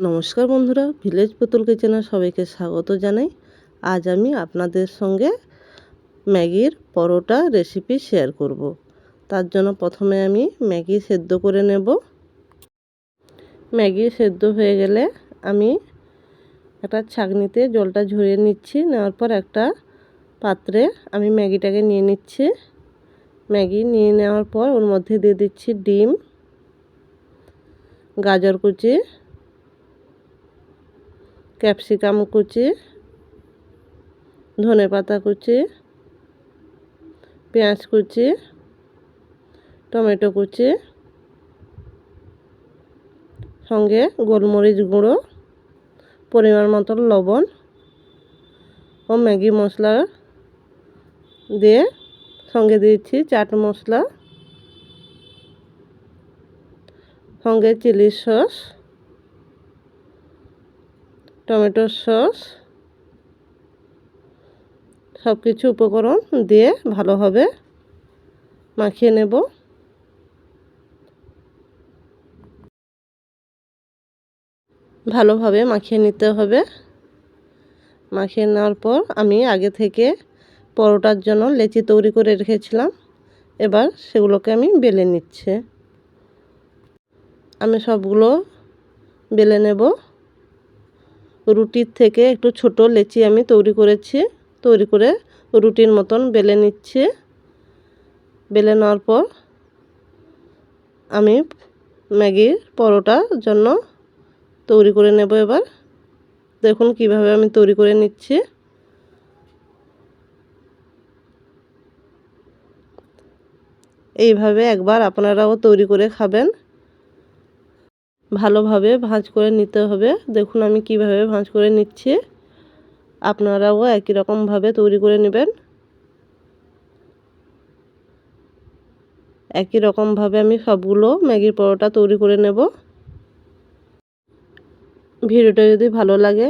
নমস্কার বন্ধুরা ভিলেজ পুতুল কিচেনে সবাইকে স্বাগত জানাই। আজ আমি আপনাদের সঙ্গে ম্যাগির পরোটা রেসিপি শেয়ার করব। তার জন্য প্রথমে আমি ম্যাগি সেদ্ধ করে নেব। ম্যাগি সেদ্ধ হয়ে গেলে আমি একটা ছাঁকনিতে জলটা ঝরিয়ে নিচ্ছি। নেওয়ার পর একটা পাত্রে আমি ম্যাগিটাকে নিয়ে নিচ্ছি। ম্যাগি নিয়ে নেওয়ার পর ওর মধ্যে দিয়ে দিচ্ছি ডিম, গাজর কুচি ক্যাপসিকাম কুচি, ধনে পাতা কুচি, পেঁয়াজ কুচি, টমেটো কুচি, সঙ্গে গোলমরিচ গুঁড়ো, পরিমাণ মতন লবণ ও ম্যাগি মশলা দিয়ে সঙ্গে দিয়েছি চাট মশলা, সঙ্গে চিলি সস। টমেটো সস সব কিছু উপকরণ দিয়ে ভালোভাবে মাখিয়ে নেব। ভালোভাবে মাখিয়ে নিতে হবে। মাখিয়ে নেওয়ার পর আমি আগে থেকে পরোটার জন্য লেচি তৈরি করে রেখেছিলাম। এবার সেগুলোকে আমি বেলে নিচ্ছে। আমি সবগুলো বেলে নেব। রুটির থেকে একটু ছোট লেচি আমি তৈরি করেছি। তৈরি করে রুটির মতন বেলে নিচ্ছি। বেলে নেওয়ার পর আমি ম্যাগির পরোটার জন্য তৈরি করে নেব এবার। দেখুন কীভাবে আমি তৈরি করে নিচ্ছি। এইভাবে একবার আপনারাও তৈরি করে খাবেন। ভালোভাবে ভাঁজ করে নিতে হবে। দেখুন আমি কীভাবে ভাঁজ করে নিচ্ছি। আপনারাও একই রকমভাবে তৈরি করে নেবেন। একই রকমভাবে আমি সবগুলো ম্যাগির পরোটা তৈরি করে নেব। ভিডিওটা যদি ভালো লাগে,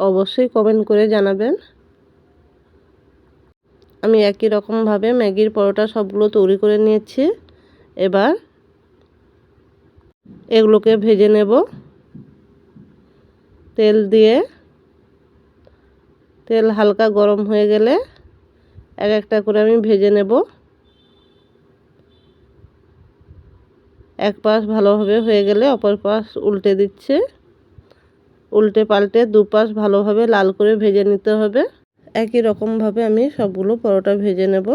অবশ্যই কমেন্ট করে জানাবেন। আমি একই রকমভাবে ম্যাগির পরোটা সবগুলো তৈরি করে নিয়েছি। এবার এগুলোকে ভেজে নেব। তেল দিয়ে। তেল হালকা গরম হয়ে গেলে এক একটা করে আমি ভেজে নেব। এক পাশ ভালোভাবে হয়ে গেলে অপর পাশ উল্টে দিচ্ছে। উল্টে পাল্টে দুপাশ ভালোভাবে লাল করে ভেজে নিতে হবে। একই রকমভাবে আমি সবগুলো পরোটা ভেজে নেব।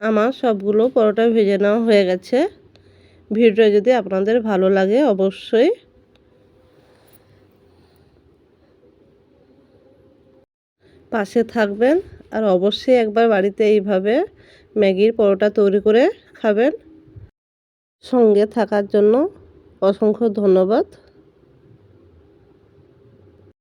আমার সবগুলো পরোটা ভেজে নেওয়া হয়ে গেছে। ভিডিওটা যদি আপনাদের ভালো লাগে অবশ্যই। পাশে থাকবেন আর অবশ্যই একবার বাড়িতে এইভাবে ম্যাগির পরোটা তৈরি করে খাবেন। সঙ্গে থাকার জন্য অসংখ্য ধন্যবাদ।